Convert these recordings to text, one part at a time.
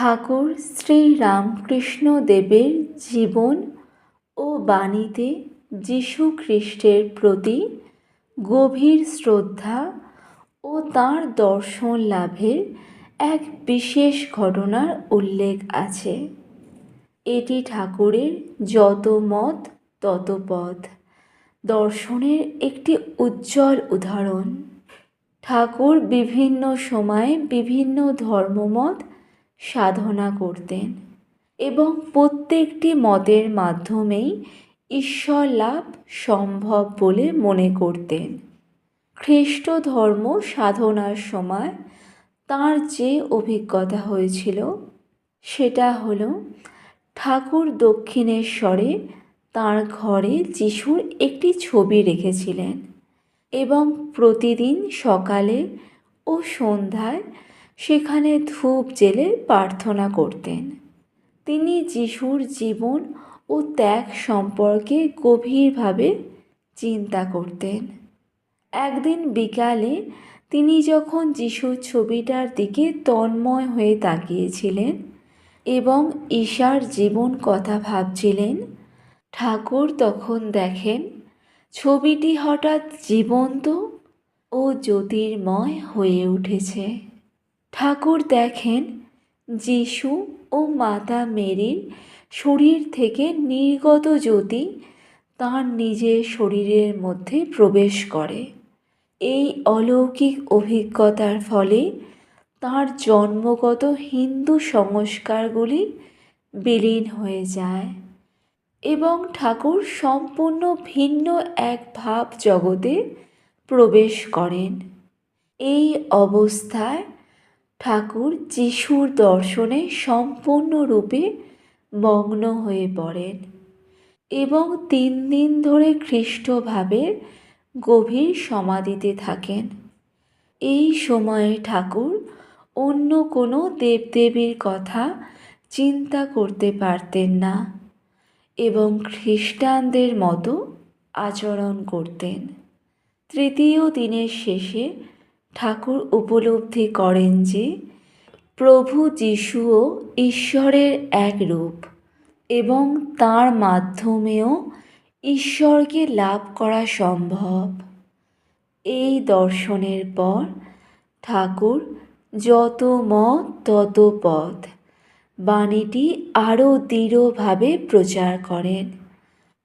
ঠাকুর শ্রী রামকৃষ্ণ দেবের জীবন ও বাণীতে যীশু খ্রিস্টের প্রতি গভীর শ্রদ্ধা ও তাঁর দর্শন লাভের এক বিশেষ ঘটনার উল্লেখ আছে। এটি ঠাকুরের যত মত, তত পথ। দর্শনের একটি উজ্জ্বল উদাহরণ। ঠাকুর বিভিন্ন সময়ে বিভিন্ন ধর্মমত সাধনা করতেন এবং প্রত্যেকটি মতের মাধ্যমেই ঈশ্বর লাভ সম্ভব বলে মনে করতেন। খ্রিস্ট ধর্ম সাধনার সময় তাঁর যে অভিজ্ঞতা হয়েছিল, সেটা হলো ঠাকুর দক্ষিণেশ্বরে তাঁর ঘরে যিশুর একটি ছবি রেখেছিলেন এবং প্রতিদিন সকালে ও সন্ধ্যায় সেখানে ধূপ জেলে প্রার্থনা করতেন। তিনি যিশুর জীবন ও ত্যাগ সম্পর্কে গভীরভাবে চিন্তা করতেন। একদিন বিকালে তিনি যখন যিশুর ছবিটার দিকে তন্ময় হয়ে তাকিয়েছিলেন এবং ঈশার জীবন কথা ভাবছিলেন, ঠাকুর তখন দেখেন, ছবিটি হঠাৎ জীবন্ত ও জ্যোতির্ময় হয়ে উঠেছে। ঠাকুর দেখেন যিশু ও মাতা মেরির শরীর থেকে নির্গত জ্যোতি তার নিজের শরীরের মধ্যে প্রবেশ করে। এই অলৌকিক অভিজ্ঞতার ফলে তাঁর জন্মগত হিন্দু সংস্কারগুলি বিলীন হয়ে যায় এবং ঠাকুর সম্পূর্ণ ভিন্ন এক ভাব জগতে প্রবেশ করেন। এই অবস্থায় ঠাকুর যিশুর দর্শনে সম্পূর্ণরূপে মগ্ন হয়ে পড়েন এবং তিন দিন ধরে খ্রিস্টভাবের গভীর সমাধিতে থাকেন। এই সময়ে ঠাকুর অন্য কোনো দেবদেবীর কথা চিন্তা করতে পারতেন না এবং খ্রিস্টানদের মতো আচরণ করতেন। তৃতীয় দিনের শেষে ঠাকুর উপলব্ধি করেন যে, প্রভু যিশুও ঈশ্বরের এক রূপ এবং তার মাধ্যমেও ঈশ্বরকে লাভ করা সম্ভব। এই দর্শনের পর ঠাকুর যত মত, তত পথ বাণীটি আরও দৃঢ়ভাবে প্রচার করেন।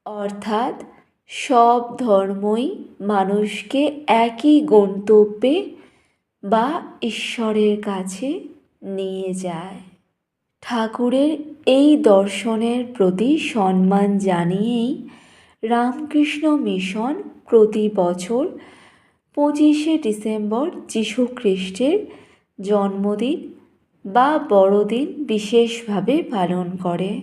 অর্থাৎ সব ধর্মই মানুষকে একই গন্তব্যে বা ঈশ্বরের কাছে নিয়ে যায়। ঠাকুরের এই দর্শনের প্রতি সম্মান জানিয়েই রামকৃষ্ণ মিশন প্রতি বছর পঁচিশে ডিসেম্বর খ্রিস্টের জন্মদিন বা বড়দিন বিশেষভাবে পালন করে।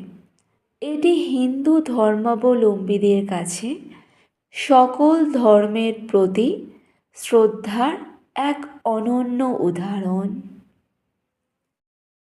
এটি হিন্দু ধর্মাবলম্বীদের কাছে সকল ধর্মের প্রতি শ্রদ্ধার এক অনন্য উদাহরণ।